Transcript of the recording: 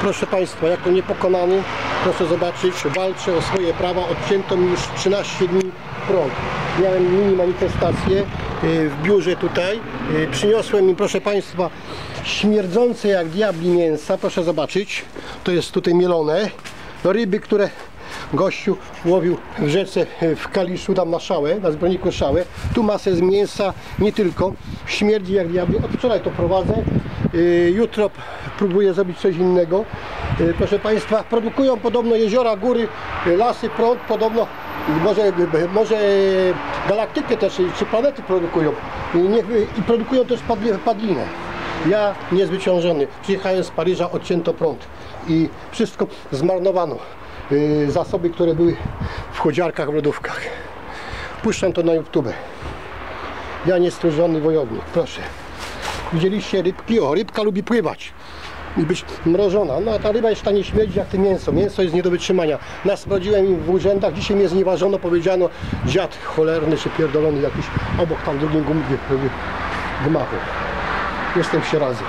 Proszę Państwa, jako niepokonany, proszę zobaczyć, walczę o swoje prawa. Odcięto mi już 13 dni prąd. Miałem mini manifestację y, w biurze tutaj. Y, Przyniosłem im, proszę Państwa, śmierdzące jak diabli mięsa. Proszę zobaczyć, to jest tutaj mielone. No, ryby, które gościu łowił w rzece y, w Kaliszu, tam na szałę, na zbrojniku szałę. Tu masę z mięsa, nie tylko. Śmierdzi jak diabli. Od wczoraj to prowadzę. Y, Jutro próbuję zrobić coś innego. Y, Proszę Państwa, produkują podobno jeziora, góry, y, lasy, prąd, podobno może, może galaktykę też, czy planety produkują. I, i produkują też padli- padlinę. Ja niezwyciężony. Przyjechałem z Paryża, odcięto prąd i wszystko zmarnowano. Zasoby, które były w chodziarkach, w lodówkach. Puszczam to na YouTube. Ja niestrużony wojownik, proszę. Widzieliście rybki? O, rybka lubi pływać i być mrożona. No a ta ryba jest w stanie śmierdzić jak to mięso. Mięso jest nie do wytrzymania. Nasprawdziłem im w urzędach, dzisiaj mnie znieważono, powiedziano dziad cholerny czy pierdolony jakiś obok tam drugim gmachu. Jestem się razy.